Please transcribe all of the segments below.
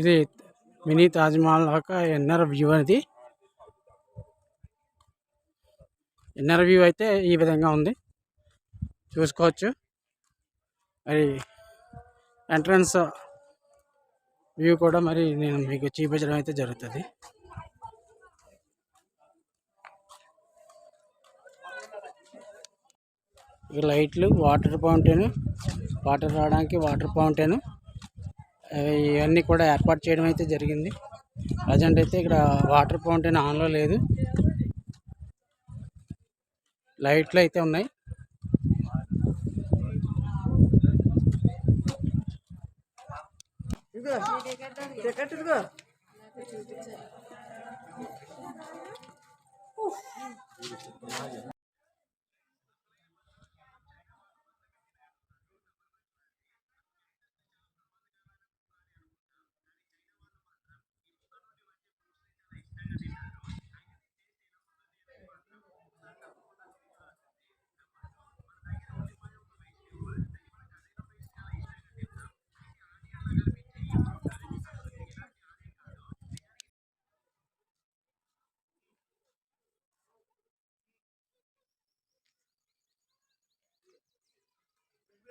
ఇది మినీ తాజ్మహల్ లాగా NR view అనేది. ఎన్ఆర్ వ్యూ అయితే ఈ విధంగా ఉంది. చూసుకోవచ్చు. మరి ఎంట్రన్స్ వ్యూ కూడా మరి నేను మీకు చూపించడం అయితే జరుగుతుంది. ఈ లైట్లు వాటర్ ఫౌంటైన్ వాటర్ రావడానికి వాటర్ ఫౌంటైన్. ఇవన్నీ కూడా ఏర్పాటు చేయడం అయితే జరిగింది. ప్రజెంట్ అయితే ఇక్కడ వాటర్ ఫౌంటైన్ ఆన్లో లేదు. లైట్లు అయితే ఉన్నాయి.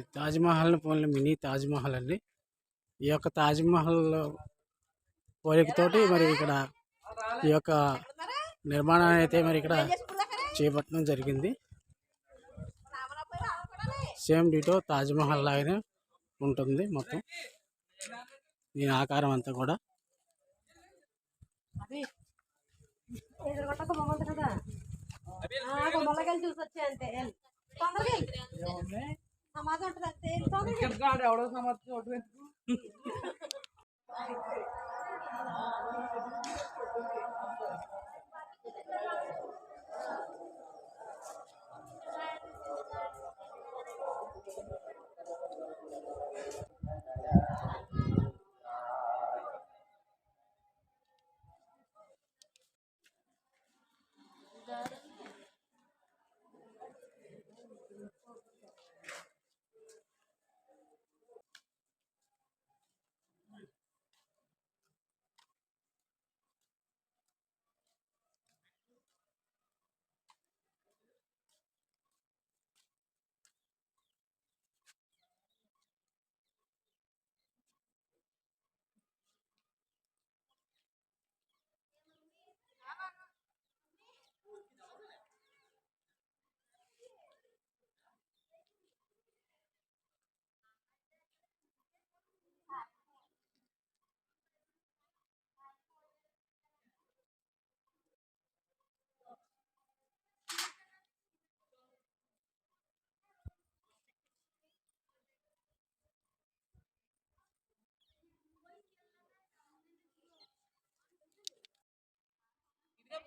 ఇది తాజ్మహల్ పోలిన మినీ తాజ్మహల్ అండి. ఈ యొక్క తాజ్మహల్ పోలికతోటి మరి ఇక్కడ ఈ యొక్క నిర్మాణాన్ని అయితే మరి ఇక్కడ చేపట్టడం జరిగింది. సేమ్ డిటో తాజ్మహల్ లాగానే ఉంటుంది మొత్తం. దీని ఆకారం అంతా కూడా. చూసి అంతే. సమాధి ఉంటుంది. అంతే.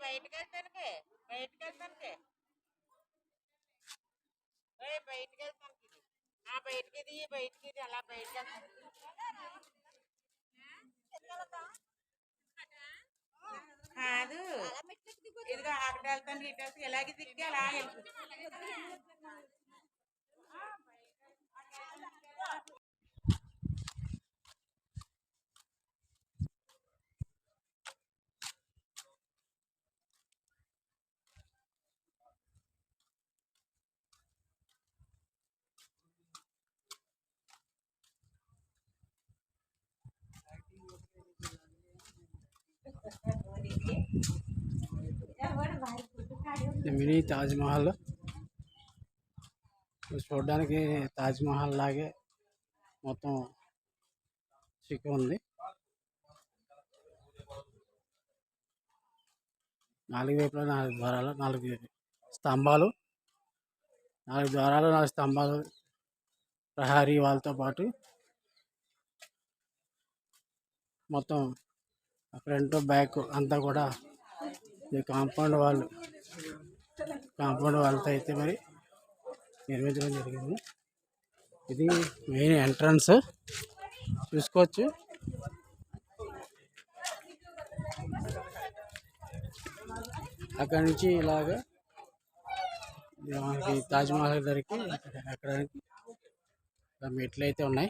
బయటకు వెళ్తానికి బయటకు వెళ్తానికి ఏయ్, బయటకు వెళ్తానికి ఆ బయటకి ఇది బయటకి ఇది అలా బయటకు వెళ్తానికి కాదు. ఇదిగో అక్కడ వెళ్తాను ఇటు వెళ్తాను ఇలాగే తిరిగి అలా వెళ్తుంది మినీ తాజ్మహల్. ఇది చూడడానికి తాజ్మహల్ లాగే మొత్తం చిక్కు ఉంది. నాలుగు వైపులా నాలుగు ద్వారాలు నాలుగు స్తంభాలు. నాలుగు ద్వారాలు నాలుగు స్తంభాలు. ప్రహారీ వాళ్ళతో పాటు మొత్తం ఫ్రంట్ బ్యాక్ అంతా కూడా ఈ కాంపౌండ్ వాళ్ళు కాంపౌండ్ వాళ్ళతో అయితే మరి నిర్మించడం జరిగింది. ఇది మెయిన్ ఎంట్రన్స్. చూసుకోవచ్చు. అక్కడి నుంచి ఇలాగా మనకి తాజ్మహల్ దగ్గరికి ఎక్కడానికి మెట్లు అయితే ఉన్నాయి.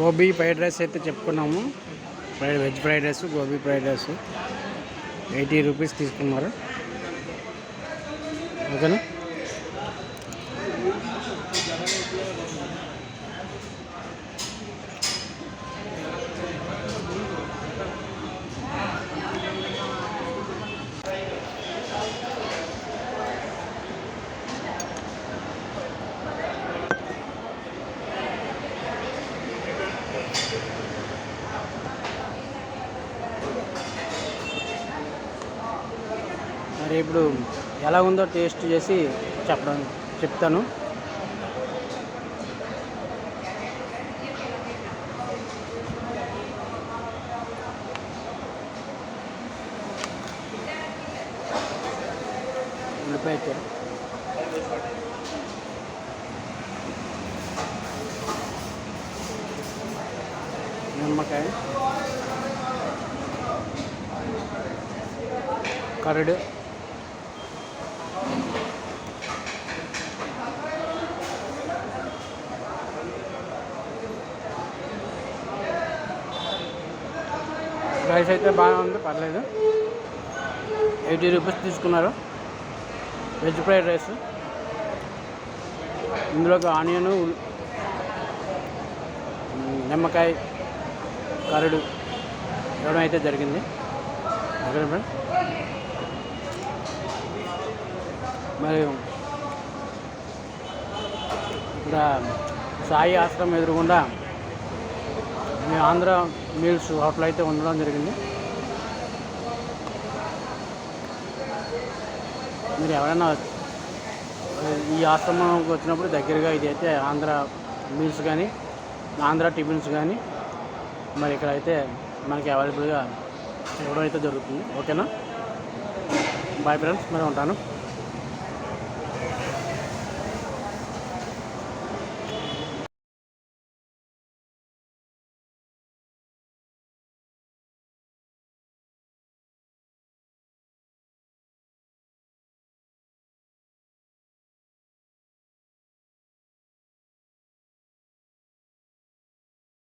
గోబీ ఫ్రైడ్ రైస్ అయితే చెప్పుకున్నాము. Fried veg fried rice gobi fried rice. Eighty rupees తీసుకున్నారు. ఓకేనా? మరి ఇప్పుడు ఎలా ఉందో టేస్ట్ చేసి చెప్పడం చెప్తాను. ఉల్లిపాయ నిమ్మకాయ. కరడు. రైస్ అయితే బాగానే ఉంది పర్లేదు. ఎయిటీ రూపీస్ తీసుకున్నారు. వెజ్ ఫ్రైడ్ రైస్ ఇందులోకి ఆనియన్ నిమ్మకాయ కరడు ఇవ్వడం అయితే జరిగింది. మరి ఇక్కడ సాయి ఆశ్రమం ఎదురుగుండా మీ ఆంధ్ర మీల్స్ హోటల్ అయితే ఉండడం జరిగింది. మీరు ఎవరైనా ఈ ఆశ్రమంకి వచ్చినప్పుడు దగ్గరగా ఇది అయితే ఆంధ్ర మీల్స్ కానీ ఆంధ్ర టిఫిన్స్ కానీ మరి ఇక్కడ అయితే మనకి అవైలబుల్గా ఇవ్వడం అయితే జరుగుతుంది. ఓకేనా? బాయ్ ఫ్రెండ్స్ మరి ఉంటాను.